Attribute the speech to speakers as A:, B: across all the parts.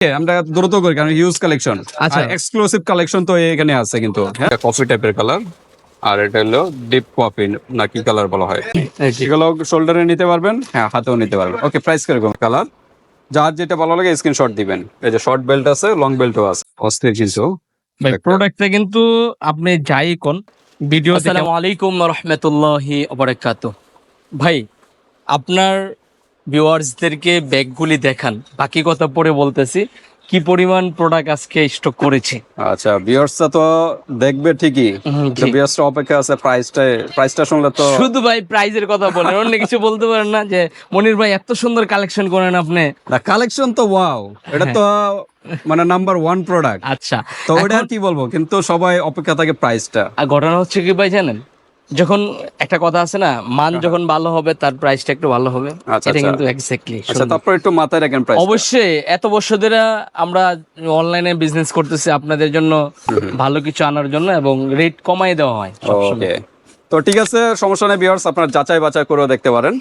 A: আমরা দ্রুত করি কারণ হিউজ কালেকশন
B: আচ্ছা।
A: এক্সক্লুসিভ কালেকশন তো এখানে আছে কিন্তু কফি টাইপের কালার আর এটা হলো ডিপ কফি নাকি কালার বলা হয়। এগুলো শোল্ডারে নিতে পারবেন হ্যাঁ হাতেও নিতে পারবেন। ওকে প্রাইস কীরকম কালার যার যেটা ভালো লাগে স্ক্রিনশট দিবেন। এই যে শর্ট বেল্ট আছে লং বেল্টও আছে। অস্থির কিছু। একটা-
B: কিন্তু আপনি যাই কোন ভিডিও
C: আসসালামু আলাইকুম রহমতুল্লাহি অবরাকাত ভাই আপনার ভিউয়ার্সদেরকে ব্যাগগুলি দেখান। বাকি কথা পরে বলতেছি কি পরিমাণ প্রোডাক্ট আজকে স্টক করেছে?
A: আচ্ছা বিয়ার্সটা তো দেখবে ঠিকই।
C: হুম, জি।
A: অপেক্ষা আছে প্রাইসটা প্রাইসটা শুনলে তো
C: শুধু ভাই প্রাইজের কথা বলেন অন্য কিছু বলতে পারেন না যে মনির ভাই এত সুন্দর কালেকশন করেন আপনি।
A: না কালেকশন তো ওয়াও এটা তো মানে নাম্বার ওয়ান প্রোডাক্ট
C: আচ্ছা
A: তো ওটা কি বলব কিন্তু সবাই অপেক্ষা থাকে প্রাইসটা
C: আর ঘটনা হচ্ছে কি ভাই জানেন? যখন একটা কথা আছে না মান যখন ভালো হবে তার প্রাইসটা একটু ভালো হবে।
A: আচ্ছা,
C: এটা
A: আচ্ছা।
C: কিন্তু এক্স্যাক্টলি
A: আচ্ছা তারপর একটু মাথায় রাখেন প্রাইস
C: অবশ্যই এত বছর ধরে আমরা অনলাইনে বিজনেস করতেছি আপনাদের জন্য ভালো কিছু আনার জন্য এবং রেট কমাই দেওয়া হয় সবসময়।
A: ওকে তো ঠিক আছে সমস্যা নেই বিয়ার্স আপনারা যাচাই বাছাই করেও দেখতে পারেন।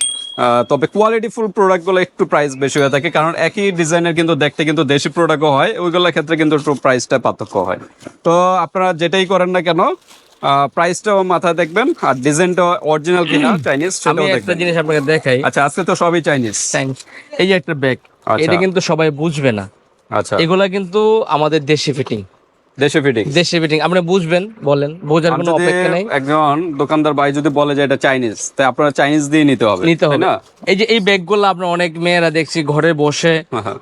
A: তবে কোয়ালিটি ফুল প্রোডাক্টগুলো একটু প্রাইস বেশি হয়ে থাকে কারণ একই ডিজাইনের কিন্তু দেখতে কিন্তু দেশি প্রোডাক্টও হয় ওইগুলোর ক্ষেত্রে কিন্তু একটু প্রাইসটা পার্থক্য হয়। তো আপনারা যেটাই করেন না কেন প্রাইসটাও মাথায় দেখবেন আর ডিজাইনটা অরিজিনাল কিনা চাইনিজ সেটাও দেখবেন একটা
C: জিনিস আপনাকে দেখাই।
A: আচ্ছা আজকে তো সবই চাইনিজ.
C: এই যে একটা ব্যাগ
A: আচ্ছা।
C: এটা কিন্তু সবাই বুঝবে না।
A: আচ্ছা।
C: এগুলা কিন্তু আমাদের দেশি ফিটিং
A: দেশে ফিটিং
C: দেশি ফিটিং আপনি বুঝবেন বলেন। বোঝার কোনো অপেক্ষা নেই।
A: একজন দোকানদার ভাই যদি বলে যে এটা চাইনিজ তাই আপনারা চাইনিজ দিয়ে নিতে হবে
C: নিতে হবে।
A: না?
C: এই যে এই ব্যাগগুলো আপনার অনেক মেয়েরা দেখছি ঘরে বসে।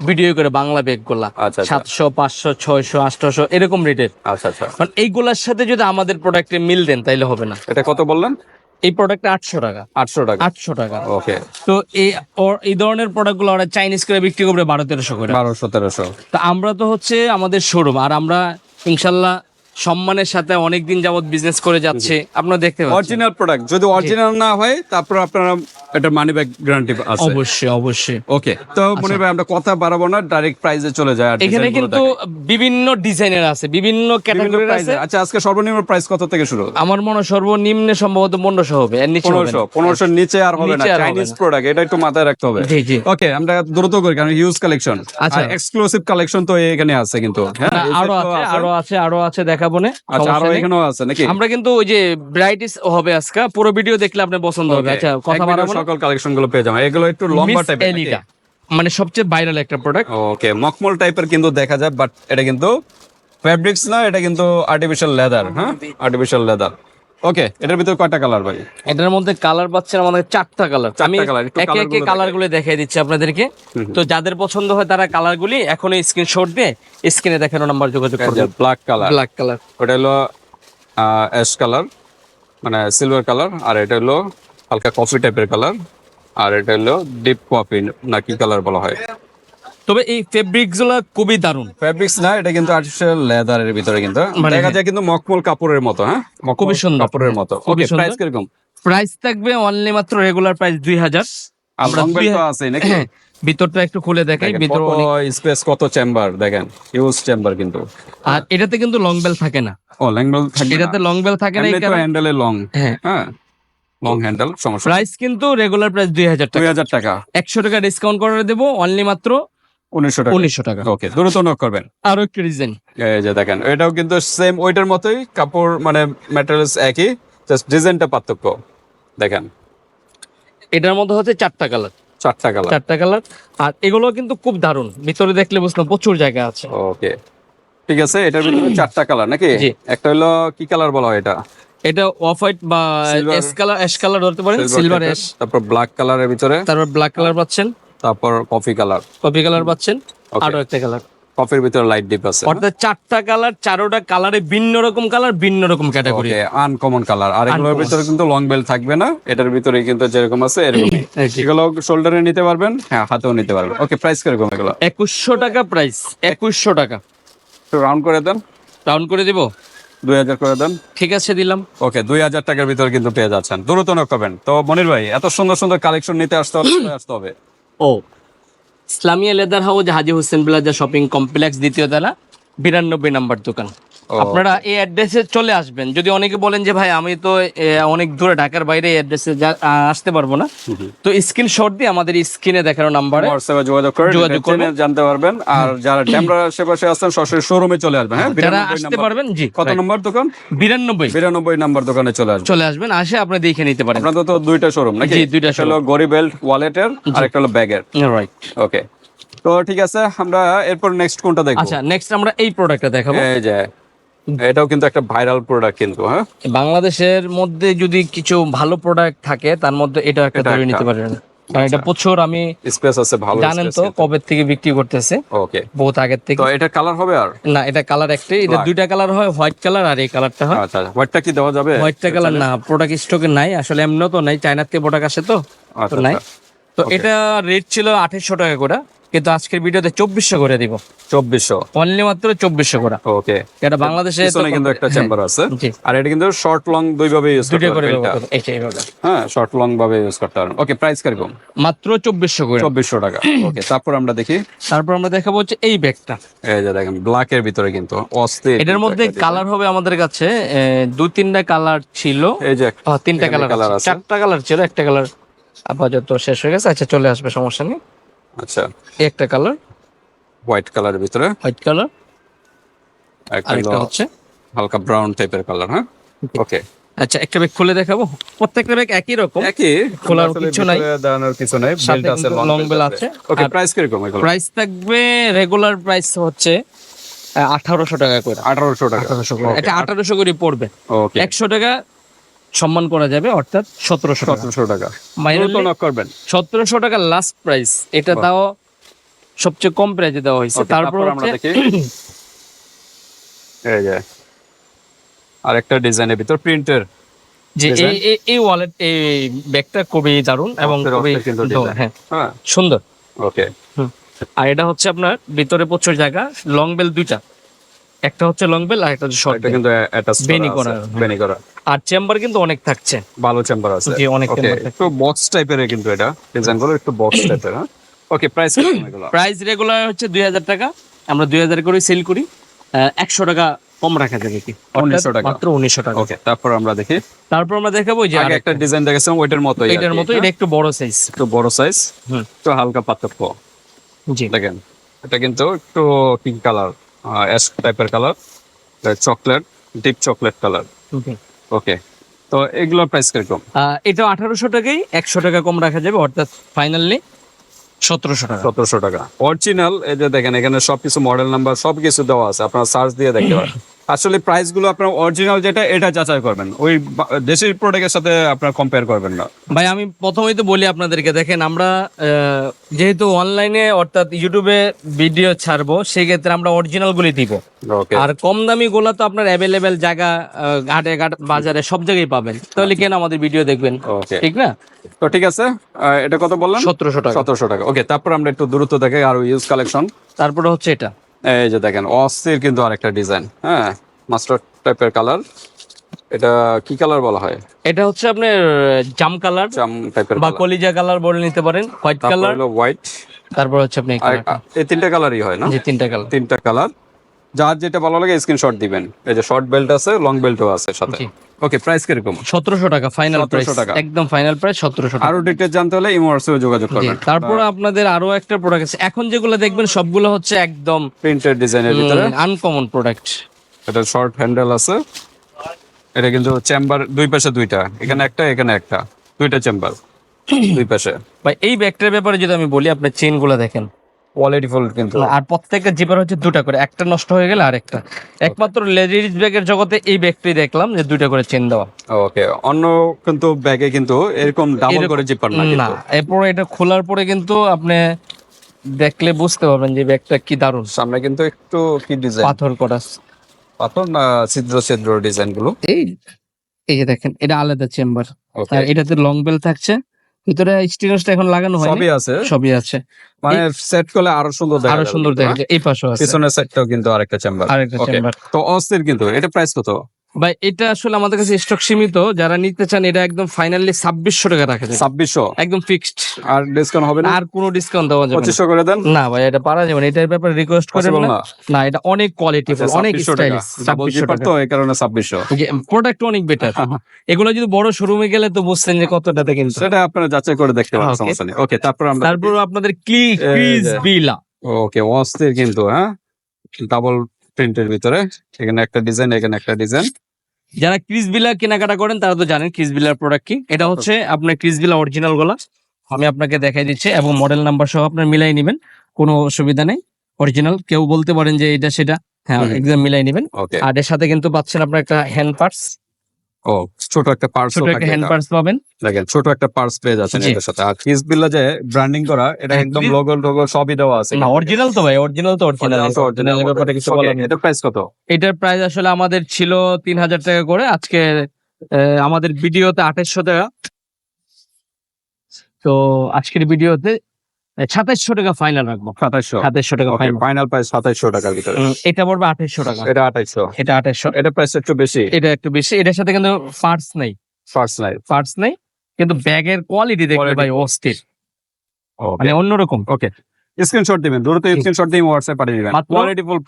C: ভিডিও করে বাংলা ব্যাগগুলা।
A: আচ্ছা, আচ্ছা।
C: সাতশো পাঁচশো ছয়শো আটশো এরকম রেটের
A: আচ্ছা আচ্ছা।
C: এইগুলার সাথে যদি আমাদের প্রোডাক্টে মিল দেন তাইলে হবে না।
A: এটা কত বললেন?
C: এই প্রোডাক্টটা আটশো টাকা।
A: আটশো টাকা।
C: আটশো টাকা।
A: ওকে।
C: তো এই এই ধরনের প্রোডাক্টগুলো ওরা চাইনিজ করে বিক্রি করবে বারো তেরোশো করে।
A: বারোশো তেরোশো।
C: তা আমরা তো হচ্ছে আমাদের শোরুম আর আমরা ইনশাল্লাহ সম্মানের সাথে অনেক দিন যাবত বিজনেস করে যাচ্ছে। আপনারা দেখতে পাচ্ছেন।
A: অরিজিনাল প্রোডাক্ট যদি অরিজিনাল না হয় তারপর আপনারা এটা মানি ব্যাক গ্যারান্টি আছে।
C: অবশ্যই অবশ্যই।
A: ওকে তো মনে ভাই আমরা কথা বাড়াবো না ডাইরেক্ট প্রাইসে চলে যায় আর
C: এখানে কিন্তু বিভিন্ন ডিজাইনের আছে বিভিন্ন ক্যাটাগরির আছে।
A: আচ্ছা আজকে সর্বনিম্ন প্রাইস কত থেকে শুরু
C: আমার মনে হয় সর্বনিম্নে সম্ভবত পনেরোশো হবে এর নিচে হবে
A: পনেরোশো
C: না।
A: পনেরোশো নিচে আর হবে না চাইনিজ প্রোডাক্ট এটা একটু মাথায় রাখতে হবে।
C: জি জি।
A: ওকে আমরা দ্রুত করি কারণ হিউজ কালেকশন
C: আচ্ছা।
A: এক্সক্লুসিভ কালেকশন তো এখানে আছে কিন্তু। হ্যাঁ আরও
C: আছে আরও আছে আরও আছে দেখাবো না
A: আচ্ছা
C: আরও
A: এখানেও আছে নাকি?
C: আমরা কিন্তু ওই যে ব্রাইটিস হবে আজকে পুরো ভিডিও দেখলে আপনার পছন্দ হবে. আচ্ছা কথা বাড়াবো
A: সকল কালেকশনগুলো পেয়ে যাবেন। এগুলো একটু লম্বা টাইপের
C: মানে সবচেয়ে ভাইরাল একটা প্রোডাক্ট
A: ওকে মকমল টাইপের কিন্তু দেখা যায় বাট এটা কিন্তু ফেব্রিক্স না এটা কিন্তু আর্টিফিশিয়াল লেদার হ্যাঁ? আর্টিফিশিয়াল লেদার ওকে এটার ভিতরে কয়টা কালার ভাই?
C: এটার মধ্যে কালার পাচ্ছেন আমাদের চারটা কালার আমি একে একে কালারগুলো দেখাই দিচ্ছি আপনাদেরকে। তো যাদের পছন্দ হয় তারা কালার গুলি এখন স্ক্রিনশট দিয়ে স্ক্রিনে দেখানো নাম্বার যোগাযোগ করবেন।
A: ব্ল্যাক কালার
C: ব্ল্যাক কালার
A: ওটা হলো অ্যাশ কালার মানে সিলভার কালার আর এটা হলো হালকা কফি টাইপের কালার আর এটা হলো ডিপ কফি নাকি কালার বলা হয়।
C: তবে এই ফেব্রিকগুলো খুবই দারুণ।
A: ফেব্রিক্স না এটা কিন্তু আর্টিফিশিয়াল লেদারের ভিতরে কিন্তু।
C: মানে
A: দেখা যায় কিন্তু মকমল কাপড়ের মতো হ্যাঁ?
C: খুবই সুন্দর।
A: কাপড়ের মতো। ওকে প্রাইস কীরকম?
C: প্রাইস থাকবে অনলি মাত্র রেগুলার প্রাইস দুই হাজার।
A: আমরা আছে নাকি?
C: হ্যাঁ, ভিতরটা একটু খুলে দেখাই ভিতর
A: স্পেস কত চেম্বার দেখেন হিউজ চেম্বার কিন্তু।
C: আর এটাতে কিন্তু লং বেল থাকে না।
A: ও লং বেল থাকে
C: এটাতে লং বেল থাকে না কারণে
A: হ্যান্ডেলে লং
C: হ্যাঁ।
A: হ্যাঁ লং হ্যান্ডেল সমস্যা।
C: প্রাইস কিন্তু রেগুলার প্রাইস দুই হাজার টাকা।
A: দুই হাজার টাকা।
C: একশো টাকা ডিসকাউন্ট করে দেবো অনলি মাত্র
A: উনিশশো টাকা।
C: উনিশশো টাকা।
A: ওকে দ্রুত নক করবেন।
C: আরও একটু ডিজাইন
A: এই যে দেখেন এটাও কিন্তু সেম ওইটার মতোই কাপড় মানে ম্যাটেরিয়ালস একই জাস্ট ডিজাইনটা পার্থক্য। দেখেন।
C: এটার মধ্যে হচ্ছে চারটা কালার
A: চারটা কালার
C: চারটা কালার আর এগুলো কিন্তু খুব দারুণ। ভিতরে দেখলে বুঝলাম প্রচুর জায়গা আছে।
A: ওকে ঠিক আছে এটার ভিতরে চারটা কালার নাকি? একটা হলো কি কালার বলা হয় এটা?
C: এটা অফ হোয়াইট বা এস কালার অ্যাশ কালার ধরতে পারেন সিলভার অ্যাশ
A: তারপর ব্ল্যাক কালারের ভিতরে।
C: তারপর ব্ল্যাক কালার পাচ্ছেন।
A: তারপর কফি কালার
C: কফি কালার পাচ্ছেন. আরও একটা কালার
A: কফির ভিতরে লাইট ডিপ আছে
C: অর্থাৎ চারটা কালার চারোটা কালারে ভিন্ন রকম কালার ভিন্ন রকম ক্যাটাগরি
A: আনকমন কালার আর এগুলোর ভিতরে কিন্তু লং বেল থাকবে না। এটার ভিতরে কিন্তু যেরকম আছে এরকমই। এগুলো শোল্ডারে নিতে পারবেন হ্যাঁ হাতেও নিতে পারবেন। ওকে প্রাইস কীরকম এগুলো?
C: একুশশো টাকা প্রাইস একুশশো টাকা।
A: একটু রাউন্ড করে দেন।
C: ডাউন করে দিব?
A: দুই হাজার করে দেন।
C: ঠিক আছে দিলাম।
A: ওকে দুই হাজার টাকার ভিতরে কিন্তু পেয়ে যাচ্ছেন। দ্রুত নক করবেন। তো মনির ভাই এত সুন্দর সুন্দর কালেকশন নিতে আসতে কোথায় আসতে হবে।
C: ও। Islamia leather house Haji Hossain plaza shopping complex দ্বিতীয় তলা বিরানব্বই নম্বর দোকান। আপনারা এই অ্যাড্রেসে চলে আসবেন। যদি অনেকে বলেন যে ভাই আমি তো অনেক দূরে ঢাকার বাইরে অ্যাড্রেসে আসতে পারব না। তো স্ক্রিনশট দিয়ে আমাদের স্ক্রিনে দেখানো নাম্বারে
A: হোয়াটসঅ্যাপে যোগাযোগ করে
C: যোগাযোগ করবেন।
A: জানতে পারবেন। আর যারা ট্যাম্বরার আশেপাশে আছেন সরাসরি শোরুমে চলে আসবেন। হ্যাঁ
C: যারা আসতে পারবেন জি
A: কত নম্বর দোকান?
C: বিরানব্বই।
A: বিরানব্বই নাম্বার দোকানে চলে আসবেন।
C: চলে আসবেন আসে আপনি দেখে নিতে পারেন।
A: আপনাদের তো দুইটা শোরুম নাকি?
C: জি, দুইটা
A: একটা হলো গরি বেল্ট ওয়ালেটের আর একটা হলো ব্যাগের
C: রাইট
A: ওকে তো ঠিক আছে আমরা এরপর নেক্সট কোনটা দেখব?
C: আচ্ছা নেক্সট আমরা এই প্রোডাক্টটা দেখাবো।
A: এই যে এটাও কিন্তু একটা ভাইরাল প্রোডাক্ট কিন্তু হ্যাঁ?
C: বাংলাদেশের মধ্যে যদি কিছু ভালো প্রোডাক্ট থাকে তার মধ্যে এটা একটা ধরে নিতে পারেন। কারণ এটা প্রচুর আমি
A: স্পেস আছে ভালো
C: জানেন তো কবে থেকে বিক্রি করতেছে।
A: ওকে
C: বহুত আগের থেকে।
A: তো এটা কালার হবে আর?
C: না এটা কালার একটাই। এটা দুইটা কালার হয় হোয়াইট কালার আর এই কালারটা হয়।
A: আচ্ছা হোয়াইটটা কি দেওয়া যাবে?
C: হোয়াইটটা কালার না প্রোডাক্ট স্টকে নাই। আসলে এমনিও তো নাই চায়নার থেকে প্রোডাক্ট আসে তো
A: আচ্ছা
C: নাই।
A: আচ্ছা।
C: তো এটা রেট ছিল আঠাশশো টাকা করে। কিন্তু আজকের ভিডিওতে চব্বিশশো করে দিব।
A: চব্বিশশো।
C: অনলি মাত্র চব্বিশশো করে।
A: ওকে।
C: এটা বাংলাদেশে
A: কিন্তু একটা চেম্বার আছে। আর এটা কিন্তু শর্ট লং দুই ভাবে ইউজ করতে পারবেন। হ্যাঁ শর্ট লং ভাবে ইউজ করতে পারবেন। ওকে প্রাইস কীরকম
C: মাত্র চব্বিশশো করে।
A: চব্বিশশো টাকা। ওকে তারপর আমরা দেখি।
C: তারপর আমরা দেখাবো হচ্ছে এই ব্যাগটা।
A: এই যে দেখেন ব্ল্যাক এর ভিতরে কিন্তু অস্থির
C: এটার মধ্যে কালার হবে আমাদের কাছে দু তিনটা কালার ছিল।
A: এই যে
C: তিনটা কালার আছে।
A: আছে।
C: চারটা কালার ছিল একটা কালার আপাতত শেষ হয়ে গেছে। আচ্ছা চলে আসবে সমস্যা নেই।
A: আচ্ছা।
C: একটা কালার।
A: হোয়াইট কালারের ভিতরে।
C: হোয়াইট কালার
A: একটা
C: আরেকটা হচ্ছে।
A: হালকা ব্রাউন টাইপের কালার হ্যাঁ? ওকে
C: আচ্ছা একটা ব্যাগ খুলে দেখাবো। প্রত্যেকটা ব্যাগ একই রকম।
A: একই।
C: খোলার কিছু নাই।
A: দাঁড়ানোর কিছু নাই। বেল্ট আছে লং
C: bell
A: আছে। ওকে প্রাইস কীরকম এগুলো?
C: প্রাইস থাকবে রেগুলার প্রাইস হচ্ছে আঠারোশো টাকা করে।
A: 1800 টাকা।
C: আঠারোশো করে। এটা আঠারোশো করে পড়বে।
A: ওকে
C: একশো টাকা সম্মান করা যাবে অর্থাৎ সতেরোশো টাকা।
A: 1700 টাকা। করবেন।
C: সতেরোশো টাকা লাস্ট প্রাইস এটা তাও সবচেয়ে কম প্রাইসে দেওয়া হয়েছে। তারপর
A: আমরা দেখি। এই যে আরেকটা ডিজাইনের ভিতর প্রিন্টের
C: যে এই এই- ওয়ালেট এই ব্যাগটা খুবই দারুণ এবং খুবই। হ্যাঁ
A: হ্যাঁ।
C: সুন্দর।
A: ওকে
C: আর এটা হচ্ছে আপনার ভিতরে প্রচুর জায়গা লং বেল দুইটা। একটা হচ্ছে লং বেল আর একটা হচ্ছে শর্ট
A: এটা কিন্তু অ্যাটাচ
C: বেনি করা।
A: বেনি করা।
C: আর চেম্বার কিন্তু অনেক থাকছে।
A: ভালো চেম্বার আছে।
C: জি, অনেক
A: একটু বক্স টাইপের কিন্তু এটা। ডিজাইনগুলো একটু বক্স টাইপের হ্যাঁ। ওকে প্রাইস
C: প্রাইস রেগুলার হচ্ছে দুই হাজার টাকা। আমরা দুই হাজার করে সেল করি। একশো টাকা কম রাখা যাবে কি?
A: 1900 টাকা।
C: মাত্র উনিশশো টাকা।
A: ওকে তারপর আমরা দেখি।
C: তারপর আমরা দেখাবো যে
A: আগে একটা ডিজাইন দেখেছিলাম ওইটার মতোই
C: এটার মতো এটা একটু বড় সাইজ
A: একটু বড় সাইজ
C: হুম।
A: একটু হালকা পার্থক্য।
C: জি।
A: দেখেন এটা কিন্তু একটু পিঙ্ক কালার অ্যাশ টাইপের colour chocolate deep chocolate colour. Okay তো এগুলোর প্রাইস কীরকম?
C: এটা আঠারোশো টাকাই একশো টাকা কম রাখা যাবে অর্থাৎ ফাইনালি সতেরোশো টাকা।
A: সতেরোশো টাকা। অরিজিনাল এই যে দেখেন এখানে সবকিছু মডেল নাম্বার সবকিছু দেওয়া আছে। আপনার সার্চ দিয়ে দেখতে পারেন। আসলে প্রাইসগুলো আপনার অরিজিনাল যেটা এটা যাচাই করবেন। ওই দেশের প্রোডাক্টের সাথে আপনার কম্পেয়ার করবেন না।
C: ভাই আমি প্রথমেই তো বলি আপনাদেরকে দেখেন আমরা যেহেতু অনলাইনে অর্থাৎ ইউটিউবে ভিডিও ছাড়বো সেক্ষেত্রে আমরা অরিজিনাল গুলি দিব। আর কম দামি গুলা তো আপনার অ্যাভেলেবেল জায়গা ঘাটে ঘাট বাজারে সব জায়গায় পাবেন। তাহলে কেন আমাদের ভিডিও দেখবেন? ঠিক না?
A: তো ঠিক আছে এটা কত বললাম
C: সতেরোশো টাকা।
A: সতেরোশো টাকা। ওকে তারপর আমরা একটু দূরত্ব দেখে আর ইউজ কালেকশন
C: তারপরে হচ্ছে এটা।
A: এই যে দেখেন অস্থির কিন্তু আরেকটা ডিজাইন হ্যাঁ? মাস্টার টাইপের কালার এটা কি কালার বলা হয়?
C: এটা হচ্ছে আপনার জাম কালার
A: জাম টাইপের
C: বা কলিজা কালার বলে নিতে পারেন হোয়াইট কালার
A: হলো হোয়াইট
C: তারপর হচ্ছে আপনি এই
A: এই তিনটা কালারই হয় না?
C: জি তিনটা কালার
A: তিনটা কালার যার যেটা ভালো লাগে স্ক্রিনশট দিবেন। এই যে শর্ট বেল্ট আছে লং বেল্টও আছে সাথে। ওকে প্রাইস কীরকম?
C: সতেরোশো টাকা ফাইনাল প্রাইস একদম ফাইনাল প্রাইস সতেরোশো টাকা।
A: আরও ডিটেলস জানতে হলে ইমোয়ার্সেও যোগাযোগ করবেন।
C: তারপর আপনাদের আরও একটা প্রোডাক্ট আছে। এখন যেগুলো দেখবেন সবগুলো হচ্ছে একদম
A: প্রিন্টেড ডিজাইনের ভিতরে।
C: আনকমন প্রোডাক্ট
A: এটা শর্ট হ্যান্ডেল আছে। এটা কিন্তু চেম্বার দুই পাশে দুইটা। এখানে একটা এখানে একটা। দুইটা চেম্বার দুই পাশে।
C: ভাই এই ব্যাগটার ব্যাপারে যদি আমি বলি আপনার চেনগুলো দেখেন।
A: কোয়ালিটি ফুল কিন্তু।
C: আর প্রত্যেকটা জিপার হচ্ছে দুটা করে একটা নষ্ট হয়ে গেলে আরেকটা। একমাত্র লেডিজ ব্যাগের জগতে এই ব্যাগটাই দেখলাম যে দুইটা করে চেন দেওয়া।
A: ওকে অন্য কিন্তু ব্যাগে কিন্তু এরকম ডাবল করে জিপার না
C: না এরপর এটা খোলার পরে কিন্তু আপনি দেখলে বুঝতে পারবেন যে ব্যাগটা কি দারুণ।
A: সামনে কিন্তু একটু কি ডিজাইন
C: পাথর করা।
A: পাথর না ছিদ্র ছিদ্র ডিজাইনগুলো?
C: এই এই যে দেখেন এটা আলাদা চেম্বার আর এটাতে লং বেল থাকছে। ভিতরে স্টিকারটা এখন লাগানো হয়
A: সবই আছে।
C: সবই আছে।
A: মানে সেট করলে আরও সুন্দর দেখা আরও
C: সুন্দর দেখা? যায়। এই পাশে আছে।
A: পিছনের সেটটাও কিন্তু আরেকটা চেম্বার
C: আরেকটা. চেম্বার
A: তো অস্থির কিন্তু। এটা প্রাইস কত?
C: ভাই এটা আসলে আমাদের কাছে স্টক সীমিত। যারা নিতে চান এটা একদম ফাইনালি ছাব্বিশশো টাকা রাখা যায়।
A: ছাব্বিশশো?
C: একদম ফিক্সড
A: আর ডিসকাউন্ট হবে না?
C: আর কোনো ডিসকাউন্ট দেওয়া যাবে না।
A: পঁচিশশো করে দেন?
C: না ভাই এটা পারা যাবে না। এটার ব্যাপারে রিকোয়েস্ট
A: করে
C: না।
A: না?
C: এটা অনেক কোয়ালিটি
A: আচ্ছা,
C: অনেক
A: 2600
C: স্টাইলিশ
A: ডাবল জিপার এই কারণে ছাব্বিশশো।
C: প্রোডাক্ট অনেক বেটার এগুলো যদি বড় শোরুমে গেলে তো বুঝছেন যে কতটাতে কিন্তু।
A: সেটা আপনারা যাচাই করে দেখতে পারেন সমস্যা নেই। ওকে তারপর আমরা
C: তারপর আপনাদের ক্লি
A: এই
C: বিলা
A: ওকে অস্থির কিন্তু হ্যাঁ? ডাবল প্রিন্টের ভিতরে। এখানে একটা ডিজাইন এখানে একটা ডিজাইন
C: যারা ক্রিজ বিলা কেনাকাটা করেন তারা তো জানেন ক্রিসবিলার প্রোডাক্ট কি। এটা হচ্ছে আপনার ক্রিসবিলা অরিজিনালগুলা। আমি আপনাকে দেখাই দিচ্ছি এবং মডেল নাম্বার সহ আপনার মিলাই নেবেন। কোনো অসুবিধা নেই। অরিজিনাল কেউ বলতে পারেন যে এটা সেটা। হ্যাঁ একদম মিলাই নেবেন। আর এর সাথে কিন্তু পাচ্ছেন আপনার একটা হ্যান্ড পার্স
A: ও ছোট একটা পার্স
C: ছোট একটা হ্যান্ড পার্স পাবেন।
A: দেখেন ছোট একটা পার্স পেয়ে যাচ্ছেন
C: জি।
A: এটার সাথে। আর যে ব্র্যান্ডিং করা এটা একদম
C: Kiss-
A: লোগো সবই দেওয়া আছে।
C: না অরিজিনাল তো ভাই অরিজিনাল তো অরিজিনাল
A: তো
C: অরিজিনাল ব্যাপারে কিছু বলার নেই।
A: এটার প্রাইস কত?
C: এটার প্রাইস আসলে আমাদের ছিল তিন হাজার টাকা করে। আজকে আমাদের ভিডিওতে আঠাশশো টাকা। তো আজকের ভিডিওতে সাতাইশশো টাকা ফাইনাল রাখব।
A: সাতাইশশো।
C: সাতাইশশো টাকা
A: ওকে
C: ফাইনাল
A: ফাইনাল প্রাইস সাতাইশশো টাকার ভিতরে।
C: এটা পড়বে আঠাইশশো টাকা।
A: এটা আঠাইশশো।
C: এটা আঠাইশশো।
A: এটা প্রাইস একটু বেশি।
C: এটা একটু বেশি। এটার সাথে কিন্তু পার্টস নেই।
A: ফার্স্ট লাইফ
C: পার্টস নেই কিন্তু ব্যাগের কোয়ালিটি দেখবে ভাই অস্থির।
A: ওকে
C: মানে অন্যরকম।
A: স্ক্রিনশট দিবেন। দ্রুত স্ক্রিনশট দিয়ে হোয়াটসঅ্যাপ পাঠিয়ে দিবেন।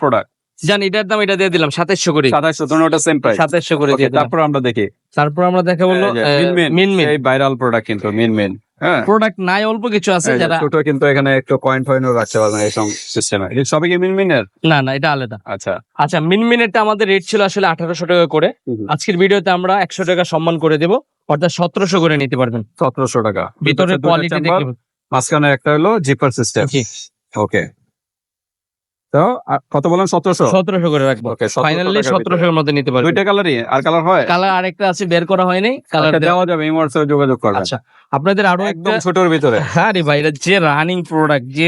A: প্রোডাক্ট
C: জান এটার দাম এটা দিয়ে দিলাম সাতাইশশো করে
A: সাতাইশশো ওটা সেম প্রাইস
C: সাতাইশশো করে দিয়ে
A: তারপর আমরা দেখি।
C: তারপর আমরা দেখা বলল
A: মিনমিন,
C: মিন মিন
A: এই ভাইরাল প্রোডাক্ট কিন্তু মিন মিন হ্যাঁ
C: প্রোডাক্ট নাই অল্প কিছু আছে যারা
A: ছোট কিন্তু এখানে একটু কয়েন ফয়েনও রাখতে পারবেন এই সিস্টেমে সবই কি মিন মিনের
C: না না এটা আলাদা।
A: আচ্ছা।
C: আচ্ছা মিনমিনেরটা আমাদের রেট ছিল আসলে আঠারোশো টাকা করে। আজকের ভিডিওতে আমরা একশো টাকা সম্মান করে দেব। অর্থাৎ সতেরোশো করে নিতে পারবেন।
A: সতেরোশো টাকা।
C: ভিতরে কোয়ালিটি
A: মাঝখানে একটা হলো জিপার সিস্টেম ওকে তো কত বলেন? সতেরোশো?
C: সতেরোশো করে রাখব। ফাইনালি সতেরোশোর মধ্যে নিতে পারবেন।
A: দুইটা কালারই আর কালার হয়?
C: কালার আরেকটা আছে বের করা হয়নি। কালার
A: আচ্ছা, দেওয়া যাবে ইমোর্টসে যোগাযোগ করা
C: আচ্ছা আপনাদের আরও
A: একদম ছোটর ভিতরে।
C: হ্যাঁ রে ভাই যে রানিং প্রোডাক্ট যে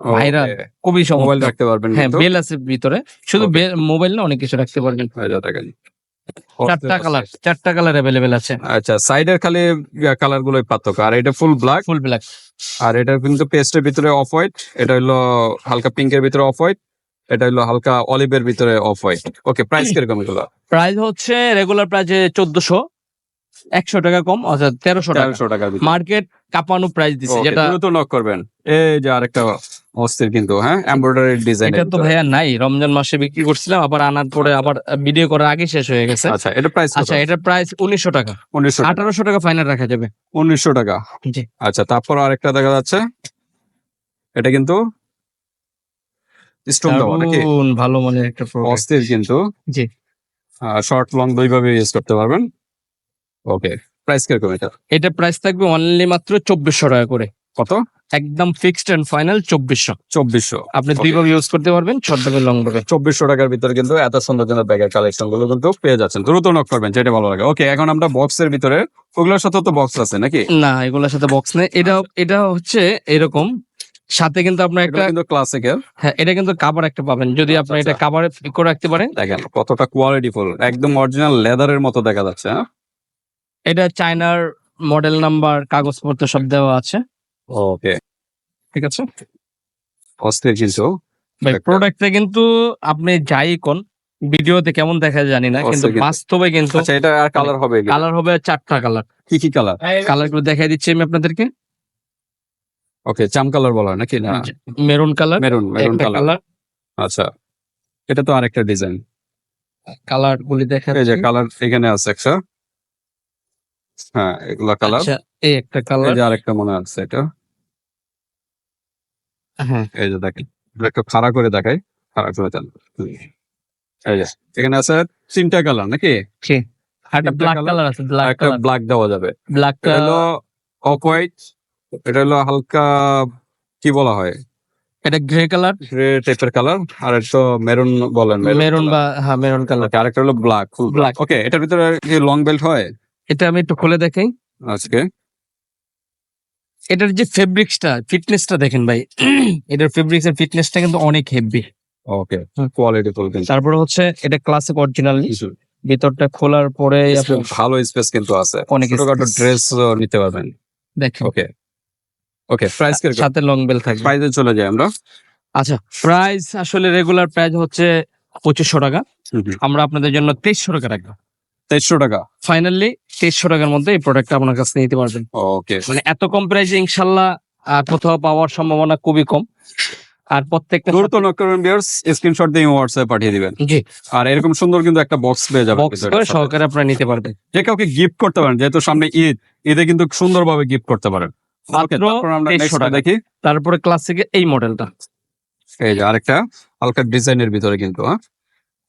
C: ভাইরা খুবই
A: মোবাইল
C: সময়
A: রাখতে পারবেন
C: হ্যাঁ। বেল আছে ভিতরে। শুধু মোবাইল না অনেক কিছু রাখতে পারবেন।
A: এই দেখেন।
C: চারটা কালার চারটা কালার অ্যাভেলেবেল আছে।
A: আচ্ছা সাইডের খালি কালার গুলোই পার্থক্য। আর এটা ফুল ব্ল্যাক
C: ফুল ব্ল্যাক
A: আর এটা কিন্তু পেস্টের ভিতরে অফ হোয়াইট এটা হলো হালকা পিঙ্কের ভিতরে অফ হোয়াইট এটা হলো হালকা অলিভের ভিতরে অফ হোয়াইট ওকে প্রাইস কীরকম এগুলো?
C: প্রাইস হচ্ছে রেগুলার প্রাইস চোদ্দশো একশো টাকা কম অর্থাৎ তেরোশো টাকা। মার্কেট কাঁপানো প্রাইস
A: Okay,
C: যেটা
A: দ্রুত নক করবেন। এই যে আরেকটা অস্থির কিন্তু হ্যাঁ? এমব্রয়ডারি ডিজাইন
C: এটা তো ভাইয়া নাই। রমজান মাসে বিক্রি করছিলাম আবার আনার পরে আবার ভিডিও করার আগে শেষ হয়ে গেছে।
A: আচ্ছা এটা প্রাইস
C: আচ্ছা এটার প্রাইস উনিশশো টাকা।
A: উনিশশো
C: আঠারোশো টাকা ফাইনাল রাখা যাবে।
A: উনিশশো টাকা।
C: জি।
A: আচ্ছা তারপর আরেকটা দেখা যাচ্ছে। এটা কিন্তু স্টোন দেওয়া নাকি?
C: ভালো মানের একটা
A: অস্থির কিন্তু।
C: জি।
A: শর্ট লং দুইভাবে ইউজ করতে পারবেন। ওকে প্রাইস কীরকম এটা?
C: এটা প্রাইস থাকবে অনলি মাত্র চব্বিশশো টাকা করে।
A: কত?
C: একদম ফিক্সড এন্ড ফাইনাল চব্বিশশো।
A: চব্বিশশো।
C: আপনি
A: Okay.
C: দুইভাবে ইউজ করতে পারবেন শর্ট ভাবে লং ভাবে
A: চব্বিশশো টাকার ভিতরে কিন্তু এত সুন্দর সুন্দর ব্যাগের কালেকশনগুলো কিন্তু পেয়ে যাচ্ছেন। দ্রুত নক করবেন যেটা ভালো লাগে। ওকে এখন আমরা বক্সের ভিতরে ওগুলোর সাথে তো বক্স আছে নাকি?
C: না এগুলোর সাথে বক্স নেই। এটা এটা হচ্ছে এরকম সাথে কিন্তু আপনার একটা
A: কিন্তু ক্লাসিকের
C: হ্যাঁ এটা কিন্তু কাভার একটা পাবেন। যদি আপনি এটা
A: আচ্ছা।
C: কাভারে করে রাখতে পারেন।
A: দেখেন কতটা কোয়ালিটি ফুল একদম অরিজিনাল লেদারের মতো দেখা যাচ্ছে হ্যাঁ?
C: এটা চায়নার মডেল নাম্বার কাগজপত্র সব দেওয়া আছে।
A: ওকে।
C: ঠিক আছে?
A: অস্থির কিন্তু
C: ভাই প্রোডাক্টটা কিন্তু আপনি যাই কোন ভিডিওতে কেমন দেখা যায় জানি না কিন্তু। বাস্তবে কিন্তু
A: আচ্ছা এটা আর কালার হবে
C: কালার হবে চারটা কালার
A: কি কি কালার
C: কালারগুলো দেখাই দিচ্ছি আমি আপনাদেরকে।
A: ওকে চাম কালার বলা হয় নাকি? না।
C: Maroon colour
A: maroon maroon colour
C: colour
A: আচ্ছা এটা তো আরেকটা ডিজাইন
C: কালার গুলি দেখা
A: এই যে কালার এখানে আছে একটা। হ্যাঁ এগুলা কালার
C: আচ্ছা এই একটা কালার
A: যে আরেকটা মনে আছে এটা।
C: হ্যাঁ।
A: এই যে দেখেন এটা একটু খাড়া করে দেখাই খাড়া করে দেন। এই যে এখানে আছে তিনটা কালার নাকি?
C: একটা ব্ল্যাক কালার আছে ব্ল্যাক
A: একটা ব্ল্যাক দেওয়া যাবে।
C: ব্ল্যাক
A: এটা হলো অফ হোয়াইট এটা হলো হালকা কি বলা হয়?
C: এটা গ্রে কালার
A: গ্রে টাইপের কালার আর একটা মেরুন বলেন
C: মেরুন বা হ্যাঁ মেরুন কালার
A: Okay, আরেকটা হলো ব্ল্যাক ব্ল্যাক ওকে এটার ভিতরে লং বেল্ট হয়?
C: এটা আমি একটু খুলে দেখাই।
A: আজকে।
C: এটার যে ফেব্রিক্সটা ফিটনেসটা দেখেন ভাই এটার ফেব্রিক্স এর ফিটনেসটা কিন্তু অনেক হেভি
A: ওকে। কোয়ালিটি ফুল
C: তারপরে হচ্ছে এটা ক্লাসিক অরিজিনাল
A: কিছু।
C: ভিতরটা খোলার পরে
A: ভালো স্পেস কিন্তু আছে।
C: অনেক
A: ছোটখাটো ড্রেস নিতে পারবেন।
C: দেখেন।
A: ওকে ওকে প্রাইস কীরকম?
C: সাথে লং বেল থাকবে।
A: প্রাইসে চলে যাই আমরা।
C: আচ্ছা প্রাইস আসলে রেগুলার প্রাইস হচ্ছে পঁচিশশো টাকা। আমরা আপনাদের জন্য তেইশশো টাকা রাখব।
A: তেইশশো টাকা।
C: ফাইনালি তেইশশো টাকার মধ্যে এই প্রোডাক্টটা আপনার কাছে নিতে পারবেন।
A: ওকে
C: মানে এত কম প্রাইসে ইনশাল্লাহ আর কোথাও পাওয়ার সম্ভাবনা খুবই কম। আর প্রত্যেকটা
A: দ্রুত নক করবেন বিয়ার্স স্ক্রিনশট দিয়ে হোয়াটসঅ্যাপে পাঠিয়ে দিবেন।
C: জি।
A: আর এরকম সুন্দর কিন্তু একটা বক্স পেয়ে যাবেন
C: বক্স করে সহকারে আপনারা নিতে পারবেন।
A: যে কাউকে গিফট করতে পারেন যেহেতু সামনে ঈদ ঈদে কিন্তু সুন্দরভাবে গিফট করতে পারেন। Okay, তারপর আমরা
C: 2300
A: next টা
C: টাকা।
A: দেখি।
C: তারপরে ক্লাসিকের এই মডেলটা
A: এই যে আরেকটা হালকা ডিজাইনের ভিতরে কিন্তু হ্যাঁ।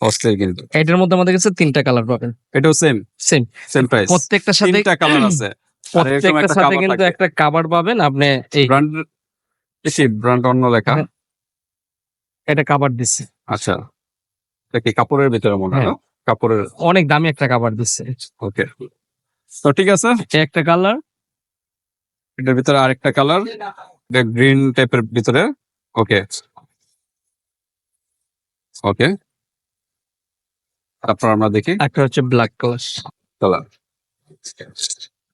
A: অস্থির কিন্তু।
C: এটার মধ্যে আমাদের কাছে তিনটা কালার পাবেন।
A: এটাও সেম
C: সেম
A: সেম প্রাইস
C: প্রত্যেকটার সাথে
A: তিনটা কালার আছে।
C: প্রত্যেকটার সাথে কিন্তু একটা কাভার পাবেন আপনি এই
A: ব্র্যান্ড বেশি ব্র্যান্ড অন্য লেখা।
C: হ্যাঁ। এটা কাভার দিচ্ছে।
A: আচ্ছা। এটা কি কাপড়ের ভিতরে মনে হয়
C: হ্যাঁ।
A: কাপড়ের
C: অনেক দামি একটা কাভার দিচ্ছে।
A: ওকে তো ঠিক আছে।
C: একটা কালার
A: এটার ভিতরে আরেকটা কালার গ্রিন টাইপের ভিতরে। ওকে ওকে তারপর আমরা দেখি।
C: একটা হচ্ছে ব্ল্যাক কালার
A: কালার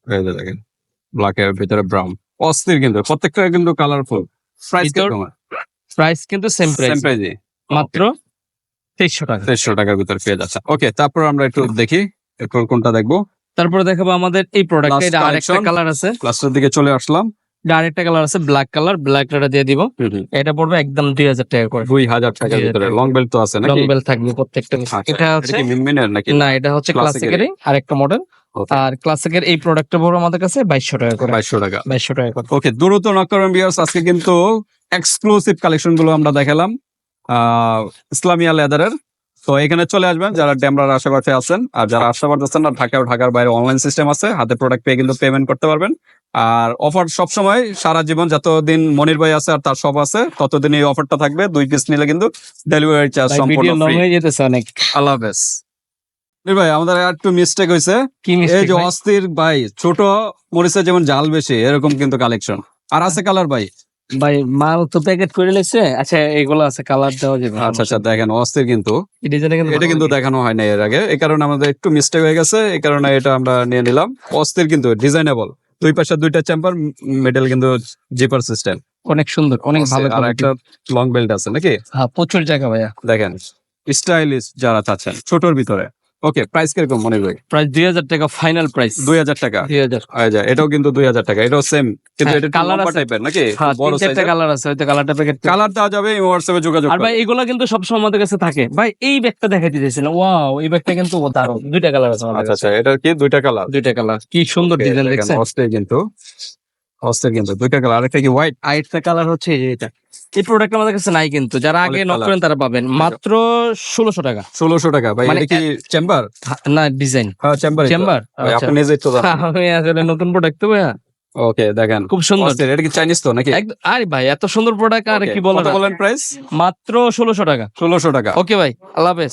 A: এই যে দেখেন ব্ল্যাক এর ভিতরে ব্রাউন অস্থির কিন্তু প্রত্যেকটা কিন্তু কালারফুল প্রাইস
C: ভিতর- প্রাইস কিন্তু সেম
A: সেম
C: প্রাইস
A: প্রাইসে
C: মাত্র তেইশশো টাকা।
A: দেড়শো টাকার ভিতরে পেয়ে যাচ্ছে। ওকে তারপর আমরা একটু দেখি এরপর কোনটা দেখব।
C: তারপরে দেখাবো আমাদের এই প্রোডাক্ট আরেকটা কালার আছে।
A: ক্লাসের দিকে চলে আসলাম।
C: আরেকটা কালার আছে ব্ল্যাক কালার ব্ল্যাক কালার দিয়ে দিব। এটা পড়বে একদম দুই হাজার টাকা করে।
A: দুই হাজার টাকার ভিতরে। লং বেল্ট তো আছে
C: লং
A: নাকি
C: বেল থাকবে প্রত্যেকটা।
A: আচ্ছা,
C: এটা হচ্ছে
A: কি মিনমিনের নাকি?
C: না এটা হচ্ছে ক্লাসিকেরই আরেকটা মডেল আর ক্লাসিকের এই প্রোডাক্টটা পড়বে আমাদের কাছে বাইশশো টাকা করে।
A: বাইশশো টাকা।
C: বাইশশো টাকা করে।
A: ওকে দ্রুত নক করবেন বিয়ার্স আজকে কিন্তু এক্সক্লুসিভ কালেকশনগুলো আমরা দেখালাম। আহ, ইসলামিয়া লেদারের তো এখানে চলে আসবেন যারা ড্যামরার আশেপাশে আছেন আর যারা আশেপাশে আছেন না ঢাকা ঢাকার বাইরে অনলাইন সিস্টেম আছে হাতে প্রোডাক্ট পেয়ে কিন্তু পেমেন্ট করতে পারবেন। আর অফার সব সময় সারা জীবন যতদিন মনির ভাই আছে আর তার সব আছে ততদিন এই অফারটা থাকবে। দুই পিস নিলে কিন্তু ডেলিভারি চার্জ সম্পূর্ণ ফ্রি
C: হয়ে অনেক।
A: আল্লাহ হাফেজ। মনির ভাই আমাদের আর একটু মিস্টেক হয়েছে। এই যে অস্থির ভাই ছোট মরিচের যেমন জাল বেশি এরকম কিন্তু কালেকশন আর আছে কালার ভাই।
C: ভাই মাল তো প্যাকেট করে লেছে আচ্ছা এগুলো আছে কালার দেওয়া যাবে।
A: আচ্ছা আচ্ছা দেখেন অস্থির কিন্তু। এটা কিন্তু দেখানো হয় না এর আগে। এই কারণে আমাদের একটু মিস্টেক হয়ে গেছে। এই কারণে এটা আমরা নিয়ে নিলাম। অস্থির কিন্তু ডিজাইনেবল দুই পাশে দুইটা চেম্বার মিডল কিন্তু জিপার সিস্টেম
C: অনেক সুন্দর অনেক ভালো
A: আর একটা লং বেল্ট আছে নাকি?
C: হ্যাঁ প্রচুর জায়গা ভাইয়া।
A: দেখেন স্টাইলিশ যারা চাচ্ছেন ছোটর ভিতরে। ওকে প্রাইস কীরকম মনে ভাই
C: প্রায় দুই হাজার টাকা ফাইনাল প্রাইস
A: দুই হাজার টাকা?
C: দুই হাজার।
A: হয়ে এটাও কিন্তু দুই হাজার টাকা এটাও সেম কিন্তু
C: হ্যাঁ,
A: এটা কালার টাইপের নাকি?
C: হ্যাঁ
A: বড় সাইজের
C: কালার আছে হয়তো কালারটা প্যাকেট
A: কালার দেওয়া যাবে হোয়াটসঅ্যাপে যোগাযোগ
C: আর ভাই। এগুলা কিন্তু সবসময় আমাদের কাছে থাকে। ভাই এই ব্যাগটা দেখাইতে চাইছিলাম ওয়াও এই ব্যাগটা কিন্তু দারুণ। দুইটা কালার আছে আমাদের
A: আচ্ছা আচ্ছা এটা কি? দুইটা কালার
C: দুইটা কালার কি সুন্দর ডিজাইন দেখছেন?
A: কিন্তু। অস্থির কিন্তু। দুইটা কালার আরেকটা কি হোয়াইট
C: আরেকটা কালার হচ্ছে এটা। এই প্রোডাক্ট আমাদের কাছে নাই কিন্তু। যারা আগে নক করেন তারা পাবেন। মাত্র ষোলোশো টাকা।
A: ষোলোশো টাকা। ভাই
C: মানে
A: এটা কি চেম্বার
C: না ডিজাইন
A: হ্যাঁ চেম্বার
C: চেম্বার
A: আপনি নিজে তো
C: আমি আসলে নতুন প্রোডাক্ট তো ভাইয়া।
A: ওকে দেখেন।
C: খুব সুন্দর।
A: এটা কি চাইনিজ তো নাকি?
C: আরে ভাই এত সুন্দর প্রোডাক্ট আর কি
A: বলেন প্রাইস
C: মাত্র ষোলোশো টাকা।
A: ষোলোশো টাকা।
C: ওকে ভাই আল্লাহ হাফেজ।